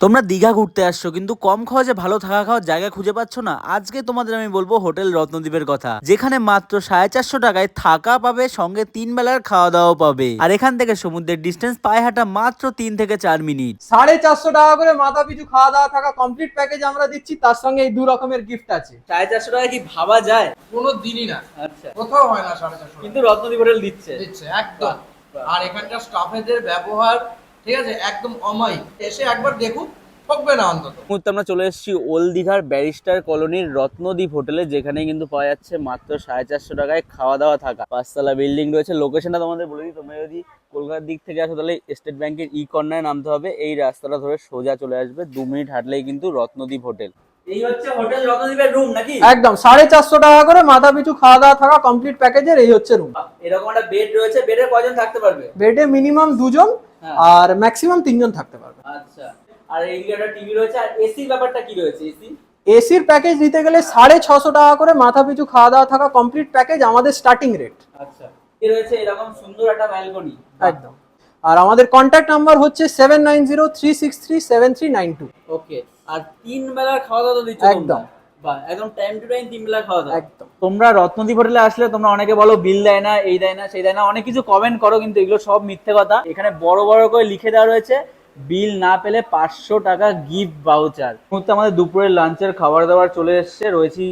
তোমরা দীঘা ঘুরতে আসছো কিন্তু কম খরচে ভালো থাকা খাওয়ার জায়গা খুঁজে পাচ্ছ না। আজকে তোমাদের আমি বলব হোটেল রত্নদ্বীপের কথা যেখানে মাত্র সাড়ে চারশো টাকায় থাকা পাবে সঙ্গে তিন বেলার খাওয়া দাওয়া পাবে। আর এখান থেকে সমুদ্রের ডিস্টেন্স পায়ে হাঁটা মাত্র তিন থেকে চার মিনিট সাড়ে চারশো টাকা করে মাথা পিছু খাওয়া দাওয়া থাকা কমপ্লিট প্যাকেজ আমরা দিচ্ছি তার সঙ্গে এই দু রকমের গিফট আছে। সাড়ে চারশো টাকা কি ভাবা যায়? কোনো দিনই না। আচ্ছা। কোথাও হয় না সাড়ে চারশো কিন্তু রত্নদ্বীপ হোটেল দিচ্ছে। দিচ্ছে একদম। আর এখানকার স্টাফেদের ব্যবহার ঠিক আছে? একদম অমায়িক এসে একবার দেখুন ঠকবে না অন্তত। মুহূর্তে আমরা চলে এসেছি ওল্ড দীঘার ব্যারিস্টার কলোনির রত্নদ্বীপ হোটেলে যেখানে কিন্তু পাওয়া যাচ্ছে মাত্র সাড়ে চারশো টাকায় খাওয়া দাওয়া থাকা। পাঁচতলা বিল্ডিং রয়েছে। লোকেশনটা তোমাদের বলে দিই। তোমরা যদি কলকাতার দিক থেকে আসো তাহলে স্টেট ব্যাংকের ই কর্নারে নামতে হবে। এই রাস্তাটা ধরে সোজা চলে আসবে। দু মিনিট হাঁটলেই কিন্তু রত্নদ্বীপ হোটেল। এই হচ্ছে হোটেল রত্নদ্বীপের রুম নাকি? একদম। সাড়ে চারশো টাকা করে মাথা পিছু খাওয়া দাওয়া থাকা কমপ্লিট প্যাকেজের এই হচ্ছে রুম এরকম একটা বেড রয়েছে। বেডে কজন থাকতে পারবে? বেডে মিনিমাম দুজন। আর ম্যাক্সিমাম তিনজন থাকতে পারবে। আচ্ছা। আর এইদিকে একটা টিভি রয়েছে আর এসির ব্যাপারটা কি রয়েছে? এসি এসির প্যাকেজ নিতে গেলে সাড়ে ছশো টাকা করে মাথা পিছু খাওয়া দাওয়া থাকা কমপ্লিট প্যাকেজ আমাদের স্টার্টিং রেট আচ্ছা। এ রয়েছে এরকম সুন্দর একটা ব্যালকনি একদম। আর আমাদের কন্ট্যাক্ট নাম্বার হচ্ছে seven nine zero three six three seven three nine two okay আর তিন বেলার খাওয়া দাওয়া তো দিচ্ছ একদম। বাহ একদম টাইম টু টাইম তিন বেলার খাওয়া দাওয়া। একদম। তোমরা রত্নদ্বীপ হোটেলে আসলে তোমরা অনেকে বলো বিল দেয় না, এই দেয় না, সেই দেয় না, অনেক কিছু কমেন্ট করো, কিন্তু এগুলো সব মিথ্যে কথা। এখানে বড় বড় করে লিখে দেওয়া রয়েছে, বিল না পেলে পাঁচশো টাকা গিফট বাউচার মুহূর্তে আমাদের দুপুরের লাঞ্চের খাবার দাবার চলে এসছে, রয়েছি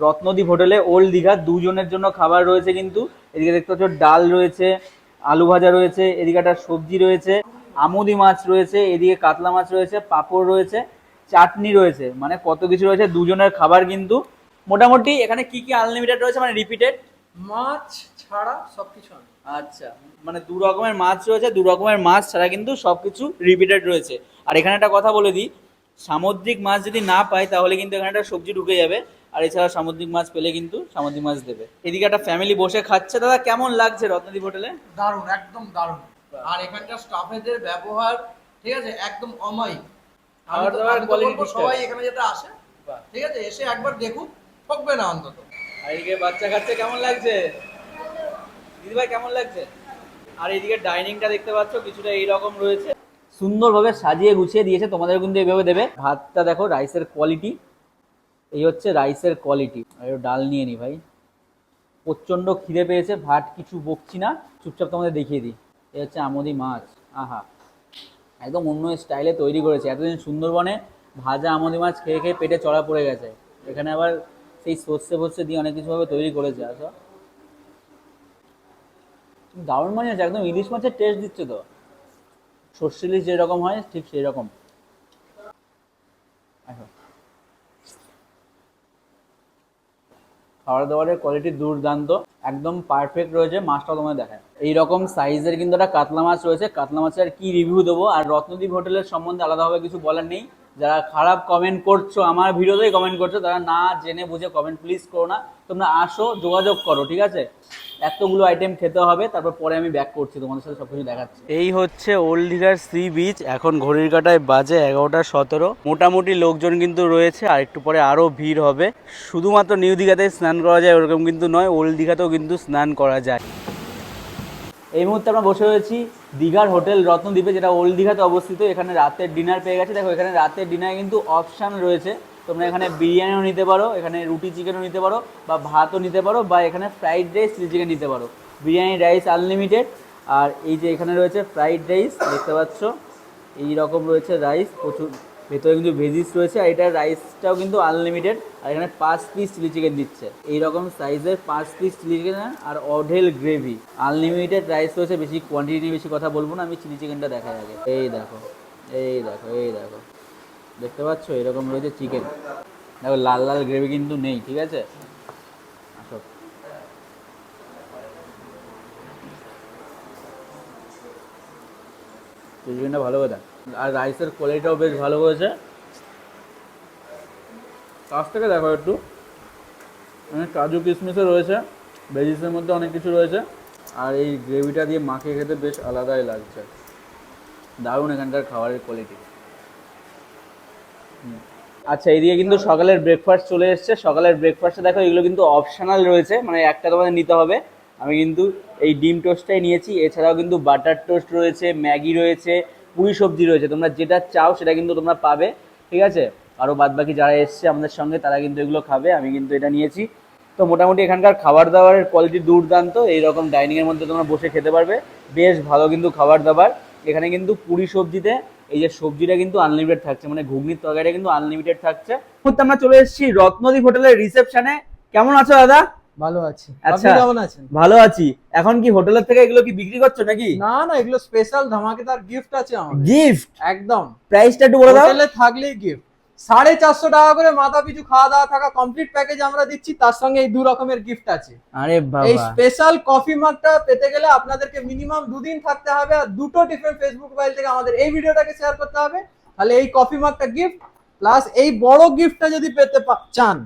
রত্নদ্বীপ হোটেলে, ওল্ড দীঘা, দুজনের জন্য খাবার রয়েছে কিন্তু। এদিকে দেখতে পাচ্ছ ডাল রয়েছে, আলু ভাজা রয়েছে, এদিকে একটা সবজি রয়েছে, আমুদি মাছ রয়েছে, এদিকে কাতলা মাছ রয়েছে, পাঁপড় রয়েছে। চাটনি রয়েছে মানে কত কিছু রয়েছে দুজনের খাবার কিন্তু। মোটামুটি এখানে কি কি আনলিমিটেড রয়েছে মানে রিপিটেড মাছ ছাড়া সবকিছু আচ্ছা মানে দু রকমের মাছ রয়েছে দু রকমের মাছ ছাড়া কিন্তু সবকিছু রিপিটেড রয়েছে। আর এখানে একটা কথা বলে দিই সামুদ্রিক মাছ যদি না পাই তাহলে কিন্তু এখানে একটা সবজি ঢুকে যাবে। আর এছাড়া সামুদ্রিক মাছ পেলে কিন্তু সামুদ্রিক মাছ দেবে। এদিকে একটা ফ্যামিলি বসে খাচ্ছে। দাদা কেমন লাগছে রত্নদ্বীপ হোটেলে দারুণ একদম দারুণ। আর এখানকার স্টাফেদের ব্যবহার ঠিক আছে একদম অমায়িক। খাবার দাবার ঠিক সবাই। এখানে যেটা আসে ঠিক আছে? এসে একবার দেখুন ঠকবে না অন্তত। আর এদিকে বাচ্চা কাচ্চা কেমন লাগছে? দিদিভাই কেমন লাগছে? আর এদিকে ডাইনিংটা দেখতে পাচ্ছ কিছুটা এইরকম রয়েছে। সুন্দরভাবে সাজিয়ে গুছিয়ে দিয়েছে তোমাদের কিন্তু এইভাবে দেবে। ভাতটা দেখো রাইসের কোয়ালিটি এই হচ্ছে রাইসের কোয়ালিটি আর ডাল নিয়ে নি ভাই। প্রচণ্ড খিদে পেয়েছে ভাত কিছু বকছি না। চুপচাপ তোমাদের দেখিয়ে দিই। এই হচ্ছে আমদি মাছ। আহা। একদম অন্য স্টাইলে তৈরি করেছে। এতদিন সুন্দরবনে ভাজা আমদি মাছ খেয়ে খেয়ে পেটে চড়া পড়ে গেছে। এখানে আবার সেই সর্ষে ফর্ষে দিয়ে অনেক কিছুভাবে তৈরি করেছে আসো দারুণ মানে আছে একদম ইলিশ মাছের টেস্ট দিচ্ছে তো। সর্ষে ইলিশ যেরকম হয়, ঠিক সেই রকম আসো। খাবার দাওয়ারের কোয়ালিটি দুর্দান্ত, একদম পারফেক্ট রয়েছে মাছটা তোমাদের দেখায়। এইরকম সাইজের কিন্তু একটা কাতলা মাছ রয়েছে, কাতলা মাছের কি রিভিউ দেবো? আর রত্নদ্বীপ হোটেলের সম্বন্ধে আলাদাভাবে কিছু বলার নেই। যারা খারাপ কমেন্ট করছ, আমার ভিডিওতেই কমেন্ট করছ, তারা না জেনে বুঝে কমেন্ট প্লিজ করো না। তোমরা আসো, যোগাযোগ করো, ঠিক আছে? এতগুলো আইটেম খেতে হবে, তারপর পরে আমি ব্যাক করছি তোমাদের সাথে, সবকিছু দেখাচ্ছি। এই হচ্ছে ওল্ড দীঘার সি বিচ এখন ঘড়ির কাটায় বাজে এগারোটা সতেরো। মোটামুটি লোকজন কিন্তু রয়েছে, আর একটু পরে আরও ভিড় হবে। শুধুমাত্র নিউ দীঘাতে স্নান করা যায়, ওরকম কিন্তু নয় ওল্ড দীঘাতেও কিন্তু স্নান করা যায়। এই মুহূর্তে আমরা বসে রয়েছি দীঘার হোটেল রত্নদ্বীপে, যেটা ওল্ড দীঘাতে অবস্থিত। এখানে রাতের ডিনার পেয়ে গেছে। দেখো, এখানে রাতের ডিনারে কিন্তু অপশান রয়েছে। তোমরা এখানে বিরিয়ানিও নিতে পারো, এখানে রুটি চিকেনও নিতে পারো, বা ভাতও নিতে পারো, বা এখানে ফ্রাইড রাইস চিলি চিকেন নিতে পারো। বিরিয়ানি রাইস আনলিমিটেড আর এই যে এখানে রয়েছে ফ্রাইড রাইস দেখতে পাচ্ছ? এই রকম রয়েছে রাইস প্রচুর। ভেতরে কিন্তু ভেজিস রয়েছে আর এটার রাইসটাও কিন্তু আনলিমিটেড আর এখানে পাঁচ পিস চিলি চিকেন দিচ্ছে। এইরকম সাইজের পাঁচ পিস চিলি চিকেন আর অঢেল গ্রেভি আনলিমিটেড রাইস রয়েছে, বেশি কোয়ান্টিটি নিয়ে বেশি কথা বলব না, আমি চিলি চিকেনটা দেখাই আগে। এই দেখো এই দেখো এই দেখো। দেখতে পাচ্ছ? এরকম রয়েছে চিকেন দেখো, লাল লাল গ্রেভি কিন্তু নেই, ঠিক আছে? আসো। চিকেনটা ভালো কথা। আর রাইসের কোয়ালিটিটাও বেশ ভালো হয়েছে। কাছ থেকে দেখো একটু। এখানে কাজু কিশমিশও রয়েছে ভেজিসের মধ্যে অনেক কিছু রয়েছে। আর এই গ্রেভিটা দিয়ে মাখিয়ে খেতে বেশ আলাদাই লাগছে। দারুণ এখানকার খাবারের কোয়ালিটি আচ্ছা এইদিকে কিন্তু সকালের ব্রেকফাস্ট চলে এসছে। সকালের ব্রেকফাস্টে দেখো, এগুলো কিন্তু অপশনাল রয়েছে। মানে একটা তোমাদের নিতে হবে। আমি কিন্তু এই ডিম টোস্টটাই নিয়েছি। এছাড়াও কিন্তু বাটার টোস্ট রয়েছে, ম্যাগি রয়েছে পুরি সবজি রয়েছে, তোমরা যেটা চাও সেটা কিন্তু তোমরা পাবে, ঠিক আছে? আরও বাদ বাকি যারা এসছে আমাদের সঙ্গে, তারা কিন্তু এগুলো খাবে, আমি কিন্তু এটা নিয়েছি। তো মোটামুটি এখানকার খাবার দাবারের কোয়ালিটি দুর্দান্ত, এইরকম ডাইনিংয়ের মধ্যে তোমরা বসে খেতে পারবে, বেশ ভালো কিন্তু খাবার দাবার এখানে কিন্তু পুরি সবজিতে, এই যে সবজিটা কিন্তু আনলিমিটেড থাকছে মানে ঘুগনির তরকারিটা কিন্তু আনলিমিটেড থাকছে। আমরা চলে এসেছি রত্নদ্বীপ হোটেলের রিসেপশনে কেমন আছো দাদা? ভালো আছি। আচ্ছা। কেমন আছেন? ভালো আছি। এখন কি হোটেলের থেকে এগুলো কি বিক্রি করছ নাকি? না না এগুলো স্পেশাল ধামাকেদার গিফট আছে আমাদের। গিফট একদম। প্রাইসটা একটু বলে দাও। হোটেলে থাকলেই গিফট সাড়ে চারশো টাকা করে মাথা পিছু খাওয়া দাওয়া থাকা কমপ্লিট প্যাকেজ আমরা দিচ্ছি তার সঙ্গে এই দু রকমের গিফট আছে। আরে এই স্পেশাল কফি মাগটা পেতে গেলে আপনাদেরকে মিনিমাম দুদিন থাকতে হবে আর দুটো ডিফারেন্ট ফেসবুক মোবাইল থেকে আমাদের এই ভিডিওটাকে শেয়ার করতে হবে। তাহলে এই কফি মাগটা গিফট প্লাস এই বড় গিফটটা যদি পেতে চান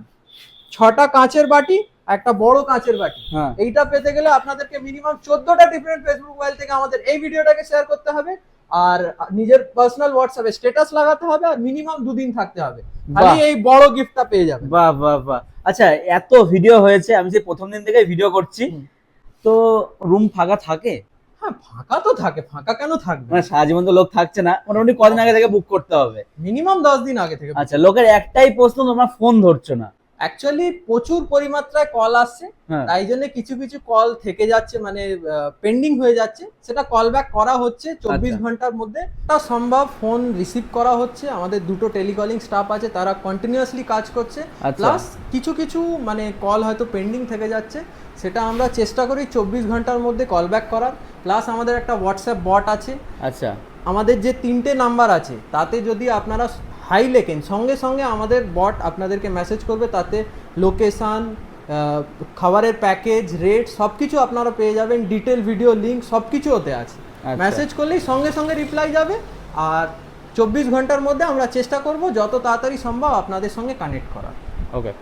ছটা কাঁচের বাটি একটা বড় কাঁচের বাটি। হ্যাঁ। এইটা পেতে গেলে আপনাদেরকে মিনিমাম চোদ্দটা ডিফারেন্ট ফেসবুক মোবাইল থেকে আমাদের এই ভিডিওটাকে শেয়ার করতে হবে আর নিজের পার্সোনাল হোয়াটসঅ্যাপে স্ট্যাটাস লাগাতে হবে আর মিনিমাম দুদিন থাকতে হবে। খালি। এই বড় গিফটটা পেয়ে যাবেন। বাহ বাহ বাহ। আচ্ছা এত ভিডিও হয়েছে আমি যে প্রথম দিন থেকে ভিডিও করছি। তো রুম ফাঁকা থাকে? হ্যাঁ ফাঁকা তো থাকে ফাঁকা কেন থাকবে? মানে সারা জীবন তো লোক থাকছে না মোটামুটি কদিন আগে থেকে বুক করতে হবে। মিনিমাম দশ দিন আগে থেকে আচ্ছা লোকের একটাই প্রশ্ন তোমরা ফোন ধরছো না। অ্যাকচুয়ালি প্রচুর পরিমাত্রায় কল আসছে। হ্যাঁ। তাই জন্য কিছু কিছু কল থেকে যাচ্ছে মানে পেন্ডিং হয়ে যাচ্ছে। সেটা কল ব্যাক করা হচ্ছে চব্বিশ আচ্ছা। ঘণ্টার মধ্যে। তা সম্ভব ফোন রিসিভ করা হচ্ছে। আমাদের দুটো টেলিকলিং স্টাফ আছে তারা কন্টিনিউয়াসলি কাজ করছে। আচ্ছা। প্লাস কিছু কিছু মানে কল হয়তো পেন্ডিং থেকে যাচ্ছে। সেটা আমরা চেষ্টা করি চব্বিশ ঘণ্টার মধ্যে কল ব্যাক করার। প্লাস আমাদের একটা হোয়াটসঅ্যাপ বট আছে। আচ্ছা। আমাদের যে তিনটে নাম্বার আছে তাতে যদি আপনারা হাই লেখেন। সঙ্গে সঙ্গে আমাদের বট আপনাদেরকে মেসেজ করবে তাতে লোকেশান খাবারের প্যাকেজ রেট সব কিছু আপনারা পেয়ে যাবেন। ডিটেল ভিডিও লিঙ্ক সব কিছু ওতে আছে। আচ্ছা। মেসেজ করলেই সঙ্গে সঙ্গে রিপ্লাই যাবে। আর চব্বিশ ঘণ্টার মধ্যে আমরা চেষ্টা করব যত তাড়াতাড়ি সম্ভব আপনাদের সঙ্গে কানেক্ট করার। ওকে